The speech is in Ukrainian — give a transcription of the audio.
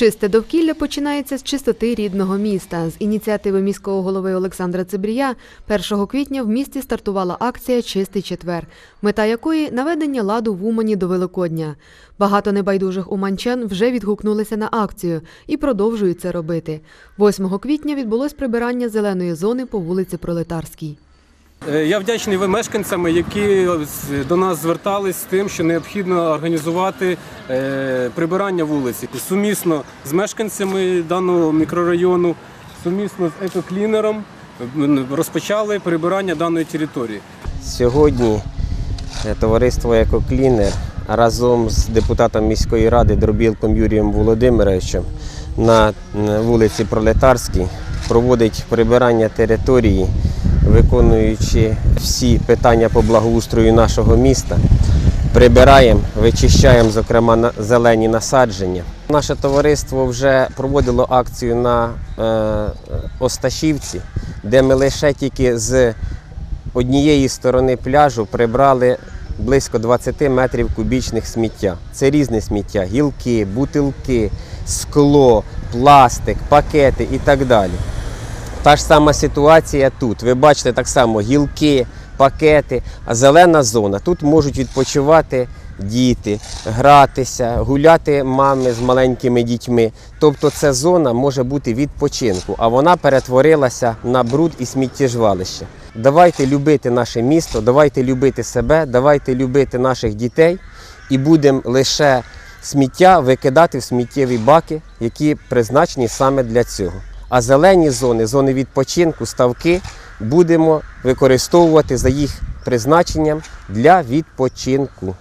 Чисте довкілля починається з чистоти рідного міста. З ініціативи міського голови Олександра Цибрія 1 квітня в місті стартувала акція Чистий четвер, мета якої наведення ладу в Умані до Великодня. Багато небайдужих уманчан вже відгукнулися на акцію і продовжують це робити. 8 квітня відбулось прибирання зеленої зони по вулиці Пролетарській. Е, Я вдячний мешканцям, які до нас звертались з тим, що необхідно організувати е, прибирання вулиці. Сумісно з мешканцями даного мікрорайону, сумісно з екоклінером розпочали прибирання даної території. Сьогодні е, товариство Екоклінер разом з депутатом міської ради Дробілком Юрієм Володимировичем на на вулиці Пролетарській проводить прибирання території, виконуючи всі питання по благоустрою нашого міста. Прибираємо, вичищаємо, зокрема, зелені насадження. Наше товариство вже проводило акцію на е, Осташівці, де ми лише тільки з однієї сторони пляжу прибрали близько 20 метрів кубічних сміття. Це різне сміття: гілки, бутилки, скло, пластик, пакети і так далі. Та ж сама ситуація тут. Ви бачите так само гілки, пакети, а зелена зона. Тут можуть відпочивати діти, гратися, гуляти мами з маленькими дітьми. Тобто ця зона може бути відпочинку, а вона перетворилася на бруд і сміттєжвалище. Давайте любити наше місто, давайте любити себе, давайте любити наших дітей і будемо лише сміття викидати в сміттєві баки, які призначені саме для цього. А зелені зони, зони відпочинку, ставки будемо використовувати за їх призначенням для відпочинку.